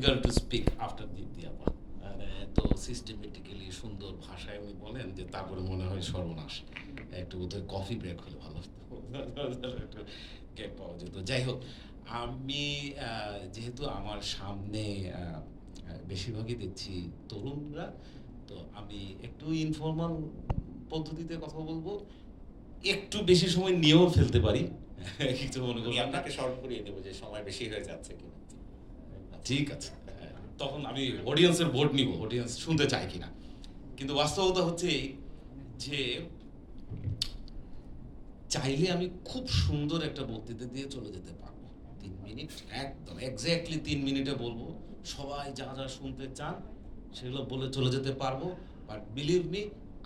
Difficult to speak after মানে এত systematically সুন্দর ভাষায় উনি বলেন যে, তারপরে মনে হয় সর্বনাশ। একটু বোধহয় কফি ব্রেক হলে ভালো হতো। কেক পাওয়া যেত। যাই হোক, আমি যেহেতু আমার সামনে বেশিরভাগই দেখছি তরুণরা, তো আমি একটু ইনফর্মাল পদ্ধতিতে কথা বলব। একটু বেশি সময় নিয়েও ফেলতে পারি। কিছু মনে করবেন আপনাকে স্মরণ করিয়ে দেবো যে সময় বেশি হয়ে যাচ্ছে কিনা। ঠিক আছে। তখন আমি অডিয়েন্সের ভোট নিব অডিয়েন্স শুনতে চাই কিনা। কিন্তু বাস্তবতা হচ্ছে এই যে চাইলে আমি খুব সুন্দর একটা বক্তৃতা দিয়ে চলে যেতে পারব। তিন মিনিট, একদম এক্স্যাক্টলি তিন মিনিটে বলব, সবাই যা যা শুনতে চান সেগুলো বলে চলে যেতে পারব। বাট বিলিভ মি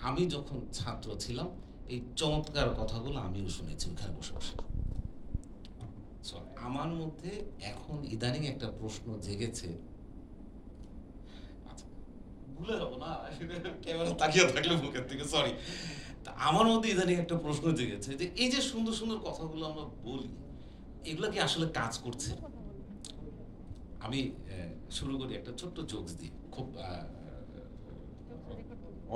আমি যখন ছাত্র ছিলাম, এই চমৎকার কথাগুলো আমিও শুনেছি ওখানে বসে বসে। আমার মধ্যে এখন ইদানিং একটা প্রশ্ন জেগেছে। আচ্ছা, ভুলে না আমার মধ্যে ইদানিং একটা প্রশ্ন জেগেছে যে এই যে সুন্দর সুন্দর কথাগুলো আমরা বলি এগুলো কি আসলে কাজ করছে? আমি শুরু করি একটা ছোট্ট জোকস দিয়ে। খুব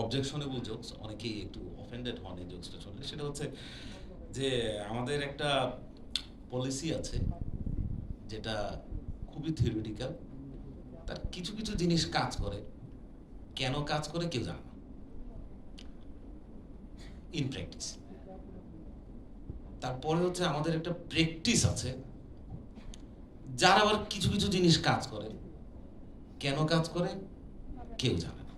অবজেকশনেবল জোকস অনেকেই একটু অফেন্ডেড হন এই জোকসটা শুনলে। সেটা হচ্ছে যে আমাদের একটা পলিসি আছে, যেটা খুবই থিওরিটিক্যাল তার কিছু কিছু জিনিস কাজ করে। কেন কাজ করে কেউ জানে না। ইন প্র্যাকটিস তারপরে হচ্ছে আমাদের একটা প্র্যাকটিস আছে, যার আবার কিছু কিছু জিনিস কাজ করে। কেন কাজ করে? কেউ জানে না।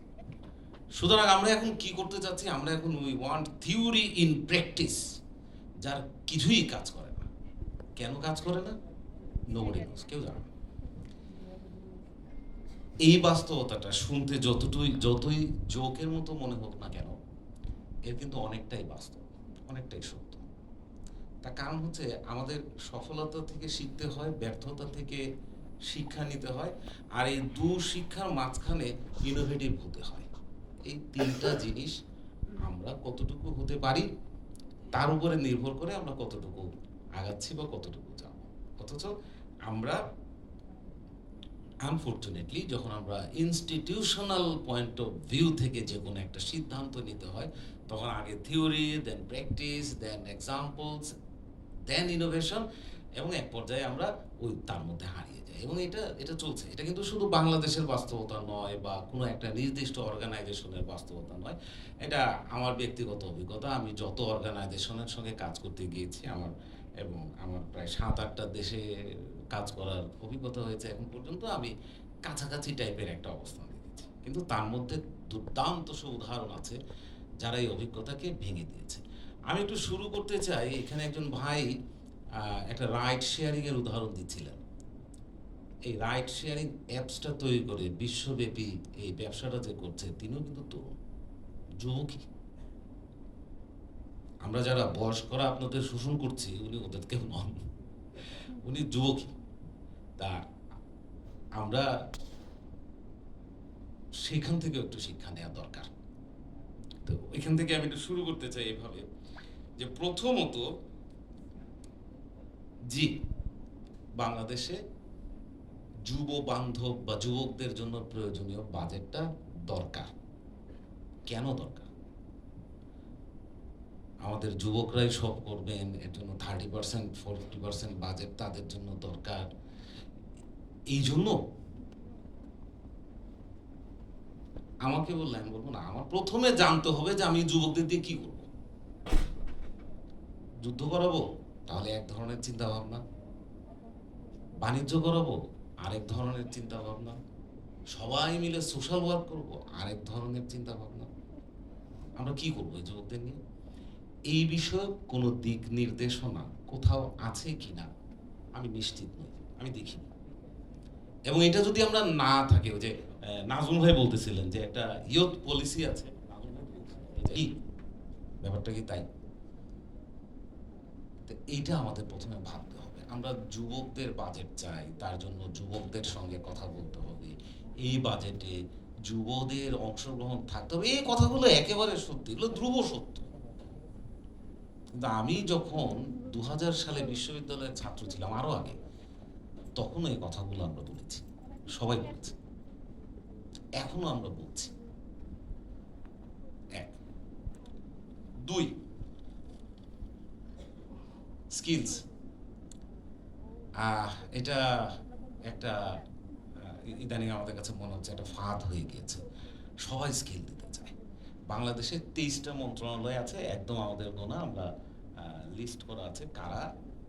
সুতরাং আমরা এখন কি করতে চাচ্ছি? আমরা এখন we want theory in practice যার কিছুই কাজ করে কেন কাজ করে না? নোবডি নোস কেউ জানে এই বাস্তবতাটা শুনতে যতটুই, যতই জোকের মতো মনে হোক না কেন, এর কিন্তু অনেকটাই বাস্তব, অনেকটাই সত্য। তার কারণ হচ্ছে আমাদের সফলতা থেকে শিখতে হয়, ব্যর্থতা থেকে শিক্ষা নিতে হয়, আর এই দু শিক্ষার মাঝখানে ইনোভেটিভ হতে হয়। এই তিনটা জিনিস আমরা কতটুকু হতে পারি, তার উপরে নির্ভর করে আমরা কতটুকু আগাচ্ছি বা কতটুকু যাব? অথচ আমরা আনফর্চুনেটলি যখন আমরা ইনস্টিটিউশনাল পয়েন্ট অফ ভিউ থেকে যে কোনো একটা সিদ্ধান্ত নিতে হয়, তখন আগে theory then practice then examples then innovation এবং এক পর্যায়ে আমরা ওই তার মধ্যে হারিয়ে যাই। এবং এটা এটা চলছে। এটা কিন্তু শুধু বাংলাদেশের বাস্তবতা নয় বা কোনো একটা নির্দিষ্ট অর্গানাইজেশনের বাস্তবতা নয়। এটা আমার ব্যক্তিগত অভিজ্ঞতা। আমি যত অর্গানাইজেশনের সঙ্গে কাজ করতে গিয়েছি, আমার এবং আমার প্রায় সাত আটটা দেশে কাজ করার অভিজ্ঞতা হয়েছে এখন পর্যন্ত আমি কাছাকাছি টাইপের একটা অবস্থান দিয়েছি কিন্তু তার মধ্যে দুর্দান্ত সব উদাহরণ আছে যারা এই অভিজ্ঞতাকে ভেঙে দিয়েছে। আমি একটু শুরু করতে চাই, এখানে একজন ভাই একটা রাইড শেয়ারিংয়ের উদাহরণ দিচ্ছিলেন। এই রাইড শেয়ারিং অ্যাপসটা তৈরি করে বিশ্বব্যাপী এই ব্যবসাটা যে করছে, তিনিও কিন্তু তরুণ, যুবকই। আমরা যারা বয়স্করা আপনাদের শোষণ করছি, উনি ওদের কেউ নন। উনি যুবকই। তা আমরা সেখান থেকে একটু শিক্ষা নেওয়া দরকার। তো এখান থেকে আমি একটু শুরু করতে চাই এভাবে যে প্রথমত, জি, বাংলাদেশে যুব বান্ধব বা যুবকদের জন্য প্রয়োজনীয় বাজেটটা দরকার। কেন দরকার? আমাদের যুবকরাই সব করবেন, এর জন্য thirty percent forty percent budget তাদের জন্য দরকার। এই জন্য আমাকে বললে আমি বলব না, আমার প্রথমে জানতে হবে যে আমি যুবকদের দিয়ে কি করব। যুদ্ধ করাবো, তাহলে এক ধরনের চিন্তা ভাবনা বাণিজ্য করাবো, আরেক ধরনের চিন্তা ভাবনা সবাই মিলে সোশ্যাল ওয়ার্ক করব, আরেক ধরনের চিন্তা ভাবনা আমরা কি করব এই যুবকদের নিয়ে? এই বিষয়ে কোনো দিক নির্দেশনা কোথাও আছে কিনা? আমি নিশ্চিত নই। আমি দেখিনি। এবং এটা যদি আমরা না থাকি যে নাজমুল ভাই বলতেছিলেন যে একটা ইয়ত পলিসি আছে। কি? ব্যাপারটা কি তাই? এইটা আমাদের প্রথমে ভাবতে হবে। আমরা যুবকদের বাজেট চাই, তার জন্য যুবকদের সঙ্গে কথা বলতে হবে। এই বাজেটে যুবদের অংশগ্রহণ থাকতে হবে। এই কথাগুলো একেবারে সত্যি, এগুলো ধ্রুব সত্য। কিন্তু আমি যখন দু হাজার সালে বিশ্ববিদ্যালয়ের ছাত্র ছিলাম আরও আগে তখন এই কথাগুলো আমরা বলেছি। সবাই বলেছে। এখনও আমরা বলছি। এক। দুই। স্কিলস এটা একটা ইদানিং আমাদের কাছে মনে হচ্ছে একটা ফাঁদ হয়ে গিয়েছে। সবাই স্কিল দিতে বাংলাদেশে তেইশটা মন্ত্রণালয় আছে, একদম আমাদের গোনা আমরা লিস্ট করা আছে কারা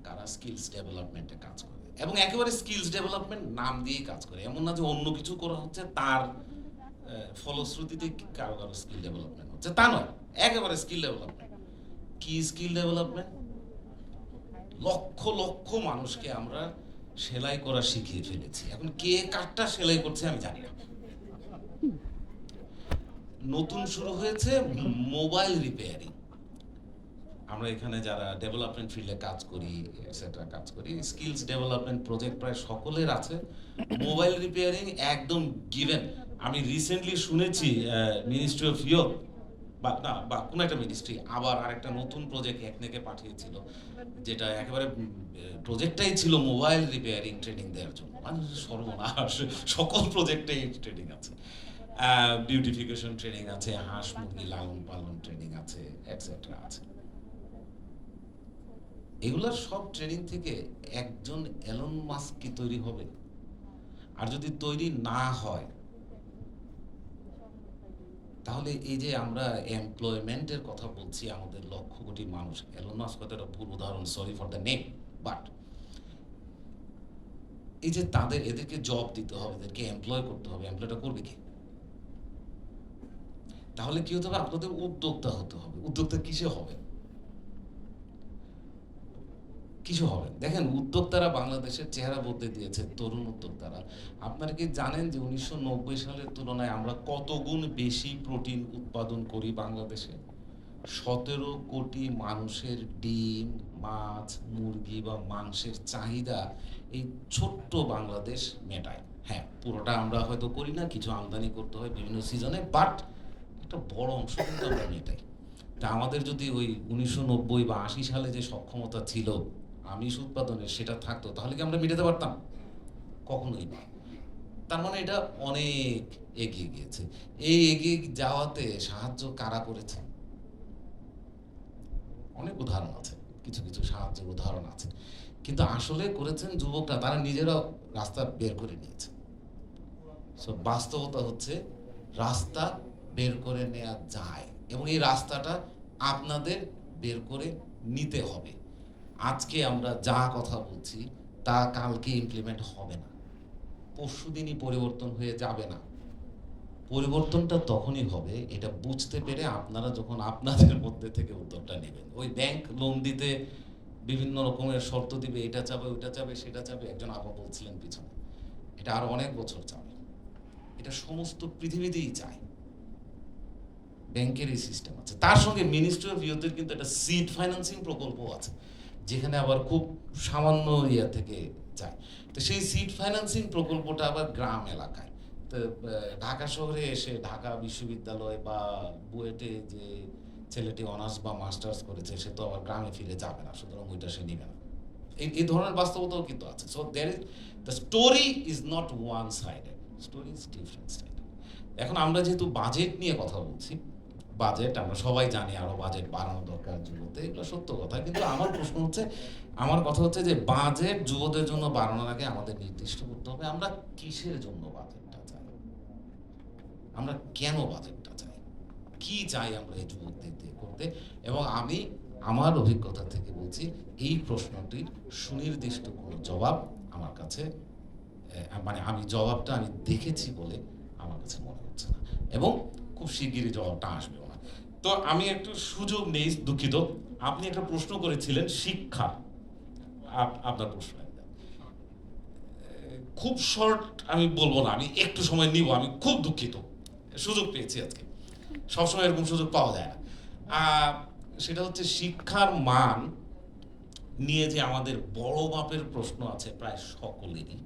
কারা স্কিলস ডেভেলপমেন্টে কাজ করে। এবং একেবারে স্কিলস ডেভেলপমেন্ট নাম দিয়ে কাজ করে। এমন না যে অন্য কিছু করা হচ্ছে, তার ফলশ্রুতিতে কারও কারও স্কিল ডেভেলপমেন্ট হচ্ছে। তা নয়, একেবারে স্কিল ডেভেলপমেন্ট কি স্কিল ডেভেলপমেন্ট লক্ষ লক্ষ মানুষকে আমরা সেলাই করা শিখিয়ে ফেলেছি। এখন কে কাঠটা সেলাই করছে আমি জানি না। নতুন শুরু হয়েছে মোবাইল রিপেয়ারিং। আমরা এখানে যারা ডেভেলপমেন্ট ফিল্ডে কাজ করি এটসেট্রা কাজ করি স্কিলস ডেভেলপমেন্ট প্রজেক্ট প্রায় সকলের আছে। মোবাইল রিপেয়ারিং একদম গিভেন আমি রিসেন্টলি শুনেছি মিনিস্ট্রি অফ ইয়র বা না, বা কোনো একটা মিনিস্ট্রি আবার আরেকটা নতুন প্রজেক্ট একনেকে পাঠিয়েছিল, যেটা একেবারে প্রজেক্টটাই ছিল মোবাইল রিপেয়ারিং ট্রেনিং দেওয়ার জন্য। মানে সর্বনাশ, সকল প্রজেক্টেই ট্রেনিং আছে। বিউটিফিকেশন ট্রেনিং আছে, হাঁস মুরগি লালন পালন ট্রেনিং আছে এটসেট্রা আছে। এগুলোর সব ট্রেনিং থেকে একজন এলন মাস্ক কি তৈরি হবে? আর যদি তৈরি না হয়, তাহলে এই যে আমরা এমপ্লয়মেন্টের কথা বলছি, আমাদের লক্ষ কোটি মানুষ এলন মাস্ক একটা ভুল উদাহরণ sorry for the name but এই যে তাদের, এদেরকে জব দিতে হবে, এদেরকে এমপ্লয় করতে হবে এমপ্লয়টা করবে কি? তাহলে কি হতে হবে আপনাদের উদ্যোক্তা হতে হবে। উদ্যোক্তা কিসে হবে? কিছু হবে? দেখেন, উদ্যোক্তারা বাংলাদেশের চেহারা বদলে দিয়েছে, তরুণ উদ্যোক্তারা। আপনারা কি জানেন যে উনিশশো নব্বই সালের তুলনায় আমরা কত গুণ বেশি প্রোটিন উৎপাদন করি বাংলাদেশে? সতেরো কোটি মানুষের ডিম, মাছ, মুরগি বা মাংসের চাহিদা এই ছোট্ট বাংলাদেশ মেটায়। হ্যাঁ পুরোটা আমরা হয়তো করি না, কিছু আমদানি করতে হয় বিভিন্ন সিজনে বাট একটা বড় অংশ কিন্তু আমরা মেটাই তা আমাদের যদি ওই উনিশশো নব্বই বা আশি সালে যে সক্ষমতা ছিল, আমিষ উৎপাদনের সেটা থাকতো, তাহলে কি আমরা মেটাতে পারতাম? কখনোই না। তার মানে এটা অনেক এগিয়ে গিয়েছে। এই এগিয়ে যাওয়াতে সাহায্য কারা করেছে? অনেক উদাহরণ আছে, কিছু কিছু সাহায্যের উদাহরণ আছে। কিন্তু আসলে করেছেন যুবকরা, তারা নিজেরাও রাস্তা বের করে নিয়েছে। সো বাস্তবতা হচ্ছে রাস্তা বের করে নেওয়া যায় এবং এই রাস্তাটা আপনাদের বের করে নিতে হবে। আজকে আমরা যা কথা বলছি তা কালকে ইমপ্লিমেন্ট হবে না। পরশু দিনই পরিবর্তন হয়ে যাবে না। পরিবর্তনটা তখনই হবে, এটা বুঝতে পেরে আপনারা যখন আপনাদের মধ্যে থেকে উদ্যোগটা নেবেন। ওই ব্যাংক লোন দিতে বিভিন্ন রকমের শর্ত দিবে, এটা চাবে, ওইটা চাবে, সেটা চাবে, একজন আপা বলছিলেন পিছনে। এটা আর অনেক বছর চাবে। এটা সমস্ত পৃথিবীতেই চায়। ব্যাংকের এই সিস্টেম আছে। তার সঙ্গে মিনিস্ট্রি অফ ইউথের কিন্তু একটা সিড ফাইন্যান্সিং প্রকল্প আছে, যেখানে আবার খুব সামান্য ইয়া থেকে যায়। তো সেই সিড ফাইন্যান্সিং প্রকল্পটা আবার গ্রাম এলাকায়। তো ঢাকা শহরে এসে ঢাকা বিশ্ববিদ্যালয় বা বুয়েটে যে ছেলেটি অনার্স বা মাস্টার্স করেছে, সে তো আবার গ্রামে ফিরে যাবে না, সুতরাং ওইটা সে নিবে না। এই ধরনের বাস্তবতাও কিন্তু আছে। So there is the story is not one sided story is different sided এখন আমরা যেহেতু বাজেট নিয়ে কথা বলছি বাজেট আমরা সবাই জানি আরও বাজেট বাড়ানো দরকার যুবতে এগুলো সত্য কথা। কিন্তু আমার প্রশ্ন হচ্ছে, আমার কথা হচ্ছে যে বাজেট যুবদের জন্য বাড়ানোর আগে আমাদের নির্দিষ্ট করতে হবে, আমরা কিসের জন্য বাজেটটা চাই? আমরা কেন বাজেটটা চাই? কি চাই আমরা এই যুবকদের দিয়ে করতে? এবং আমি আমার অভিজ্ঞতা থেকে বলছি, এই প্রশ্নটির সুনির্দিষ্ট কোনো জবাব আমার কাছে মানে আমি জবাবটা আমি দেখেছি বলে আমার কাছে মনে হচ্ছে না। এবং খুব শিগগিরই জবাবটা আসবে তো আমি একটু সুযোগ নেই, দুঃখিত। আপনি একটা প্রশ্ন করেছিলেন, শিক্ষা। আপ- আপনার প্রশ্ন। খুব শর্ট আমি বলব না, আমি একটু সময় নিব, আমি খুব দুঃখিত। সুযোগ পেয়েছি আজকে। সবসময় এরকম সুযোগ পাওয়া যায় না। সেটা হচ্ছে শিক্ষার মান নিয়ে যে আমাদের বড় মাপের প্রশ্ন আছে প্রায় সকলেরই,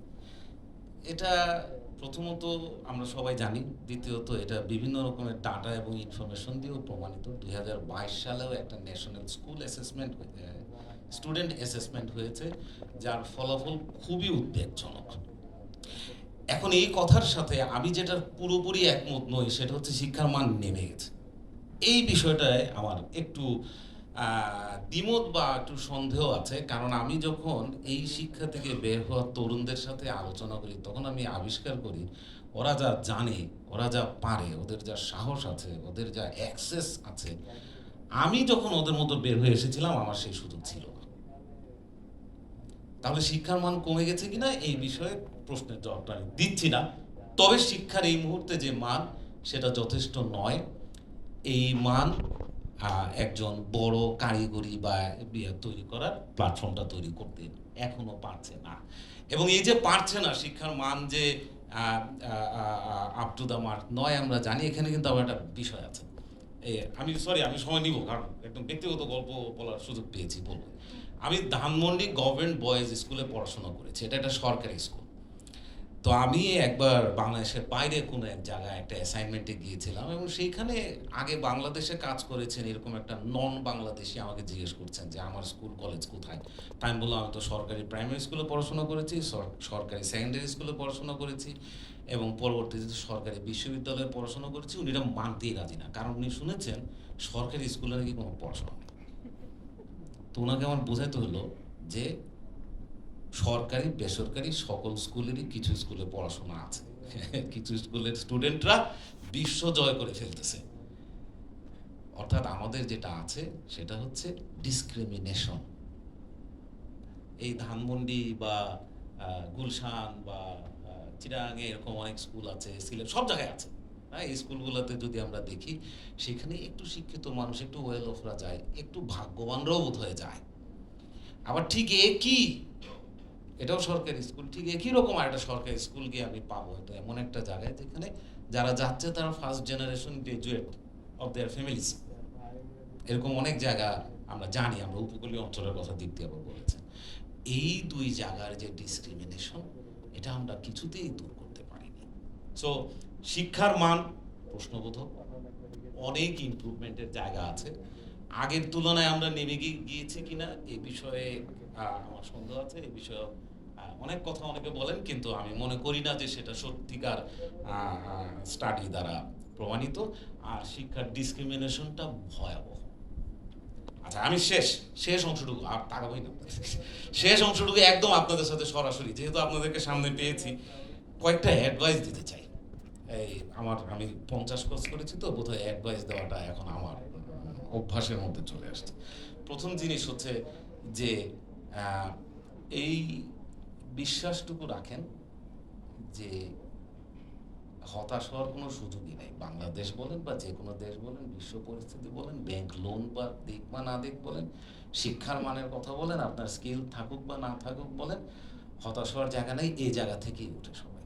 এটা প্রথমত আমরা সবাই জানি, দ্বিতীয়ত এটা বিভিন্ন রকমের ডাটা এবং ইনফরমেশন দিয়েও প্রমাণিত। দু হাজার বাইশ সালেও একটা national school assessment student assessment হয়েছে, যার ফলাফল খুবই উদ্বেগজনক। এখন এই কথার সাথে আমি যেটার পুরোপুরি একমত নই, সেটা হচ্ছে শিক্ষার মান নেমে গেছে। এই বিষয়টায় আমার একটু দ্বিমত বা একটু সন্দেহ আছে, কারণ আমি যখন এই শিক্ষা থেকে বের হওয়া তরুণদের সাথে আলোচনা করি, তখন আমি আবিষ্কার করি, ওরা যা জানে, ওরা যা পারে, ওদের যা সাহস আছে, ওদের যা অ্যাক্সেস আছে, আমি যখন ওদের মতো বের হয়ে এসেছিলাম, আমার সেই সুযোগ ছিল তাহলে শিক্ষার মান কমে গেছে কিনা, এই বিষয়ে প্রশ্নের জবাবটা আমি দিচ্ছি না। তবে শিক্ষার এই মুহূর্তে যে মান, সেটা যথেষ্ট নয়। এই মান একজন বড় কারিগরি বা ইয়ে তৈরি করার প্ল্যাটফর্মটা তৈরি করতে এখনও পারছে না। এবং এই যে পারছে না, শিক্ষার মান যে আপ টু দ্য মার্ক নয়, আমরা জানি, এখানে কিন্তু আবার একটা বিষয় আছে। আমি সরি আমি সময় নিব, কারণ একদম ব্যক্তিগত গল্প বলার সুযোগ পেয়েছি বলব। আমি ধানমন্ডি গভর্নমেন্ট বয়েজ স্কুলে পড়াশোনা করেছি, এটা একটা সরকারি স্কুল। তো আমি একবার বাংলাদেশের বাইরে কোনো এক জায়গায় একটা অ্যাসাইনমেন্টে গিয়েছিলাম এবং সেইখানে আগে বাংলাদেশে কাজ করেছেন এরকম একটা নন বাংলাদেশি আমাকে জিজ্ঞেস করছেন যে আমার স্কুল কলেজ কোথায়? তাই আমি বললাম, আমি তো সরকারি প্রাইমারি স্কুলে পড়াশোনা করেছি সরকারি সেকেন্ডারি স্কুলে পড়াশোনা করেছি এবং পরবর্তীতে সরকারি বিশ্ববিদ্যালয়ে পড়াশোনা করেছি। উনি এটা মানতেই রাজি না। কারণ উনি শুনেছেন সরকারি স্কুলে নাকি কোনো পড়াশোনা নেই। তো ওনাকে আমার বোঝাতে হলো যে সরকারি, বেসরকারি সকল স্কুলেরই কিছু স্কুলে পড়াশোনা আছে। কিছু স্কুলের স্টুডেন্টরা বিশ্ব জয় করে ফেলতেছে। অর্থাৎ আমাদের যেটা আছে, সেটা হচ্ছে ডিসক্রিমিনেশন। এই ধানমন্ডি বা গুলশান বা চিরাঙে এরকম অনেক স্কুল আছে, সিলেট সব জায়গায় আছে। হ্যাঁ এই স্কুলগুলোতে যদি আমরা দেখি, সেখানে একটু শিক্ষিত মানুষ, একটু ওয়েল অফরা যায়, একটু ভাগ্যবানরাও বোধ হয়ে যায়। আবার ঠিক একই এটাও সরকারি স্কুল। ঠিক একই রকম একটা সরকারি স্কুল গিয়ে আমি পাবো হয়তো এমন একটা জায়গায় যেখানে যারা যাচ্ছে তারা first generation graduate of their families এরকম অনেক জায়গা আমরা জানি, আমরা উপকূলীয় অঞ্চলের কথা দিক দিয়ে আবার বলেছেন। এই দুই জায়গার যে ডিসক্রিমিনেশন এটা আমরা কিছুতেই দূর করতে পারিনি। সো শিক্ষার মান প্রশ্নবোধক, অনেক ইম্প্রুভমেন্টের জায়গা আছে। আগের তুলনায় আমরা নেমে গিয়েছি কিনা, এ বিষয়ে আমার সন্দেহ আছে, এ বিষয়ে অনেক কথা অনেকে বলেন, কিন্তু আমি মনে করি না যে সেটা সত্যিকার স্টাডি দ্বারা প্রমাণিত। আর শিক্ষার ডিসক্রিমিনেশনটা ভয়াবহ। আচ্ছা আমি শেষ শেষ অংশটুকু, আর তাকাবই না। শেষ অংশটুকু একদম আপনাদের সাথে সরাসরি, যেহেতু আপনাদেরকে সামনে পেয়েছি। কয়েকটা অ্যাডভাইস দিতে চাই। এই আমার, আমি পঞ্চাশ কোর্স করেছি তো, বোধহয় অ্যাডভাইস দেওয়াটা এখন আমার অভ্যাসের মধ্যে চলে আসছে। প্রথম জিনিস হচ্ছে যে এই বিশ্বাসটুকু রাখেন যে হতাশ হওয়ার কোনো সুযোগই নেই। বাংলাদেশ বলেন বা যে কোনো দেশ বলেন, বিশ্ব পরিস্থিতি বলেন ব্যাংক লোন বা দিক বা না দিক বলেন, শিক্ষার মানের কথা বলেন, আপনার স্কিল থাকুক বা না থাকুক বলেন, হতাশ হওয়ার জায়গা নেই, এই জায়গা থেকেই উঠে সবাই।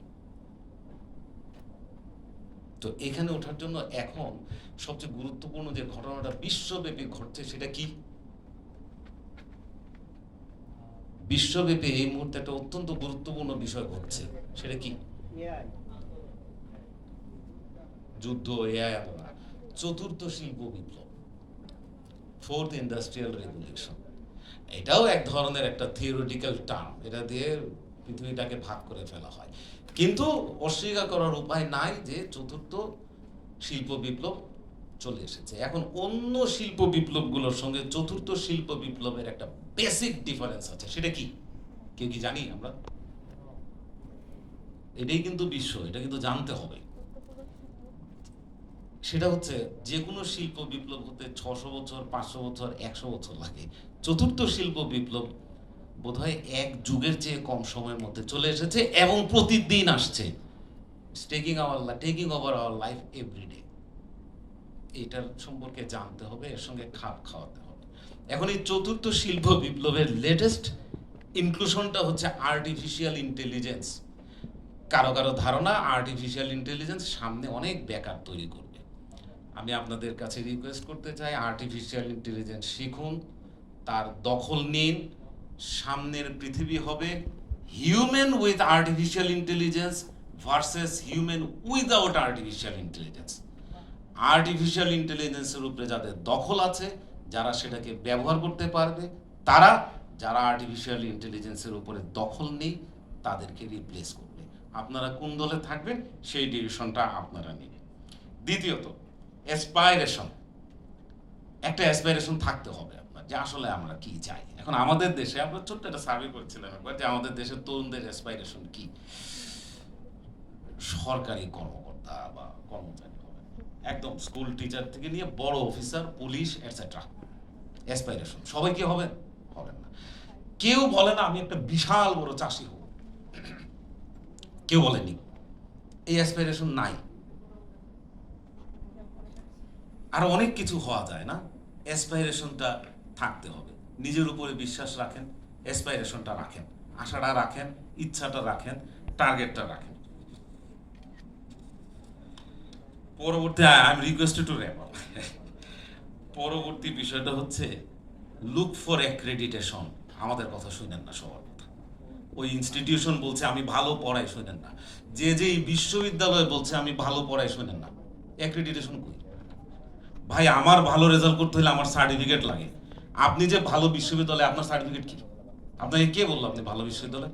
তো এখানে ওঠার জন্য এখন সবচেয়ে গুরুত্বপূর্ণ যে ঘটনাটা বিশ্বব্যাপী ঘটছে সেটা কি? বিশ্বব্যাপী এই মুহূর্তে একটা অত্যন্ত গুরুত্বপূর্ণ বিষয় ঘটছে, সেটা কি? যুদ্ধ, এআই আন্দোলন চতুর্থ শিল্প বিপ্লব ফোর্থ ইন্ডাস্ট্রিয়াল রেগুলেশন এটাও এক ধরনের একটা থিওরিটিক্যাল টার্ম এটা দিয়ে পৃথিবীটাকে ভাগ করে ফেলা হয়। কিন্তু অস্বীকার করার উপায় নাই যে চতুর্থ শিল্প বিপ্লব চলে এসেছে। এখন অন্য শিল্প বিপ্লবগুলোর সঙ্গে চতুর্থ শিল্প বিপ্লবের একটা বেসিক ডিফারেন্স আছে, সেটা কি? কেউ কি জানি আমরা? এটাই কিন্তু বিশ্ব, এটা কিন্তু জানতে হবে। সেটা হচ্ছে যে কোনো শিল্প বিপ্লব হতে ছশো বছর, পাঁচশো বছর, একশো বছর লাগে। চতুর্থ শিল্প বিপ্লব বোধহয় এক যুগের চেয়ে কম সময়ের মধ্যে চলে এসেছে এবং প্রতিদিন আসছে। Taking our taking over our life everyday এটার সম্পর্কে জানতে হবে, এর সঙ্গে খাপ খাওয়াতে এখন এই চতুর্থ শিল্প বিপ্লবের লেটেস্ট ইনক্লুশনটা হচ্ছে আর্টিফিশিয়াল ইন্টেলিজেন্স কারও কারও ধারণা আর্টিফিশিয়াল ইন্টেলিজেন্স সামনে অনেক বেকার তৈরি করবে। আমি আপনাদের কাছে রিকোয়েস্ট করতে চাই আর্টিফিশিয়াল ইন্টেলিজেন্স শিখুন, তার দখল নিন, সামনের পৃথিবী হবে human with artificial intelligence versus human without artificial intelligence artificial ইন্টেলিজেন্সের উপরে যাদের দখল আছে যারা সেটাকে ব্যবহার করতে পারবে, তারা যারা আর্টিফিশিয়াল ইন্টেলিজেন্সের উপরে দখল নেই, তাদেরকে রিপ্লেস করবে। আপনারা কোন দলে থাকবেন, সেই ডিভিশনটা আপনারা নেবেন। দ্বিতীয়ত অ্যাসপাইরেশন একটা অ্যাসপাইরেশন থাকতে হবে আপনার, যে আসলে আমরা কি চাই। এখন আমাদের দেশে, আমরা ছোট্ট একটা সার্ভে করছিলাম একবার, যে আমাদের দেশের তরুণদের অ্যাসপাইরেশন কি? সরকারি কর্মকর্তা বা কর্মচারী একদম স্কুল টিচার থেকে নিয়ে বড় অফিসার পুলিশ এটসেট্রা অ্যাসপাইরেশন সবাই কি হবে হবেন না। কেউ বলে না, আমি একটা বিশাল বড় চাষি হব। কেউ বলেনি। এই অ্যাসপাইরেশন নাই। আর অনেক কিছু হওয়া যায় না? অ্যাসপাইরেশনটা থাকতে হবে। নিজের উপরে বিশ্বাস রাখেন অ্যাসপাইরেশনটা রাখেন। আশাটা রাখেন, ইচ্ছাটা রাখেন টার্গেটটা রাখেন। পরবর্তী I am requested to wrap পরবর্তী বিষয়টা হচ্ছে লুক ফর অ্যাক্রেডিটেশন আমাদের কথা শুনেন না সবার কথা। ওই ইনস্টিটিউশন বলছে, আমি ভালো পড়াই শোনেন না। যে যে বিশ্ববিদ্যালয় বলছে, আমি ভালো পড়াই শোনেন না। অ্যাক্রেডিটেশন কই? ভাই, আমার ভালো রেজাল্ট করতে হলে আমার সার্টিফিকেট লাগে। আপনি যে ভালো বিশ্ববিদ্যালয়ে, আপনার সার্টিফিকেট কি? আপনাকে কে বলল আপনি ভালো বিশ্ববিদ্যালয়?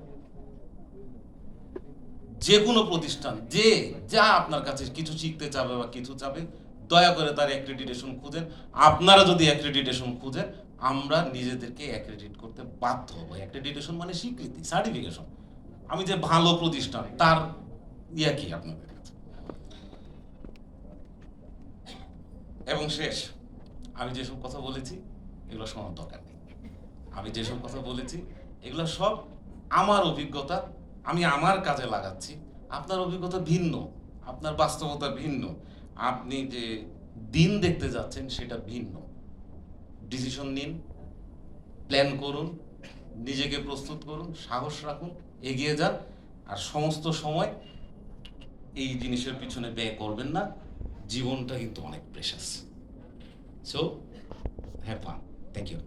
যে কোনো প্রতিষ্ঠান, যে যা আপনার কাছে, কিছু শিখতে চাবে বা কিছু চাবে দয়া করে তার অ্যাক্রেডিটেশন খুঁজেন। আপনারা যদি অ্যাক্রেডিটেশন খুঁজেন, আমরা নিজেদেরকে অ্যাক্রেডিট করতে বাধ্য হব। অ্যাক্রেডিটেশন মানে স্বীকৃতি সার্টিফিকেশন আমি যে ভালো প্রতিষ্ঠান, তার ইয়া কি আপনাদের এবং শেষ, আমি যেসব কথা বলেছি, এগুলো শোনার দরকার নেই। আমি যেসব কথা বলেছি, এগুলো সব আমার অভিজ্ঞতা, আমি আমার কাজে লাগাচ্ছি। আপনার অভিজ্ঞতা ভিন্ন, আপনার বাস্তবতা ভিন্ন। আপনি যে দিন দেখতে যাচ্ছেন, সেটা ভিন্ন। ডিসিশন নিন প্ল্যান করুন, নিজেকে প্রস্তুত করুন, সাহস রাখুন, এগিয়ে যান, আর সমস্ত সময় এই জিনিসের পিছনে ব্যয় করবেন না। জীবনটা কিন্তু অনেক precious so have fun thank you